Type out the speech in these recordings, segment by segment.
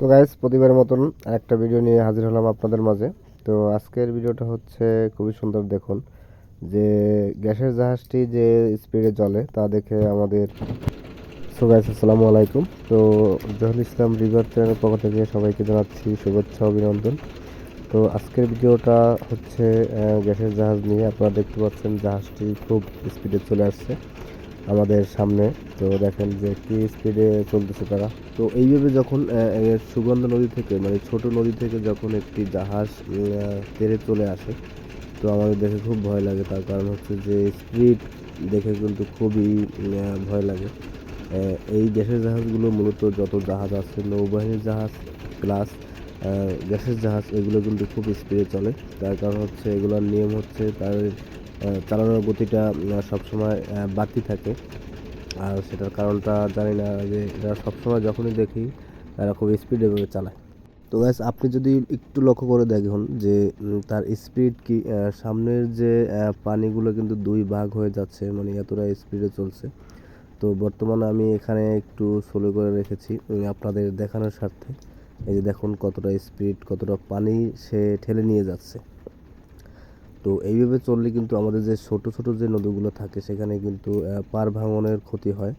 তো গাইস প্রতিবারের মতন একটা ভিডিও নিয়ে হাজির হলাম আপনাদের মাঝে। তো আজকের ভিডিওটা হচ্ছে খুবই সুন্দর দেখুন, যে গ্যাসের জাহাজটি যে স্পিডে চলে তা দেখে আমাদের সো গাইস আসসালামু আলাইকুম। তো জহুল ইসলাম রিভার চ্যানেলের পক্ষ থেকে সবাইকে জানাচ্ছি শুভেচ্ছা, অভিনন্দন। তো আজকের ভিডিওটা হচ্ছে গ্যাসের জাহাজ নিয়ে আপনারা দেখতে পাচ্ছেন জাহাজটি খুব স্পিডে চলে আসছে। আমাদের সামনে। তো দেখেন যে কি স্পিডে চলতেছে তারা। তো এইভাবে যখন সুগন্ধ নদী থেকে মানে ছোট নদী থেকে যখন একটি জাহাজ তেরে চলে আসে, তো আমাদের দেখে খুব ভয় লাগে। তার কারণ হচ্ছে যে স্পিড দেখে কিন্তু খুবই ভয় লাগে। এই গ্যাসের জাহাজগুলো মূলত যত জাহাজ আছে, নৌবাহিনীর জাহাজ প্লাস গ্যাসের জাহাজ, এগুলো কিন্তু খুব স্পিডে চলে। তার কারণ হচ্ছে এগুলোর নিয়ম হচ্ছে তার চালানোর গতিটা সবসময় বাড়তি থাকে। আর সেটার কারণটা জানি না যে এটা সবসময় যখনই দেখি, তারা খুব স্পিডে ভাবে চালায়। তো গ্যাস আপনি যদি একটু লক্ষ্য করে দেখুন যে তার স্পিড কি সামনের যে পানিগুলো কিন্তু দুই ভাগ হয়ে যাচ্ছে মানে এতটা স্পিডে চলছে। তো বর্তমানে আমি এখানে একটু স্লো করে রেখেছি আপনাদের দেখানোর স্বার্থে। এই যে দেখুন কতটা স্পিড কতটা পানি সে ঠেলে নিয়ে যাচ্ছে। তো এইভাবে চললে কিন্তু আমাদের যে ছোট ছোট যে নদীগুলো থাকে, সেখানে কিন্তু পার ভাঙনের ক্ষতি হয়।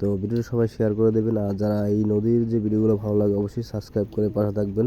তো ভিডিওটা সবাই শেয়ার করে দেবেন। আর যারা এই নদীর যে ভিডিওগুলো ভালো লাগে, অবশ্যই সাবস্ক্রাইব করে পাশে থাকবেন।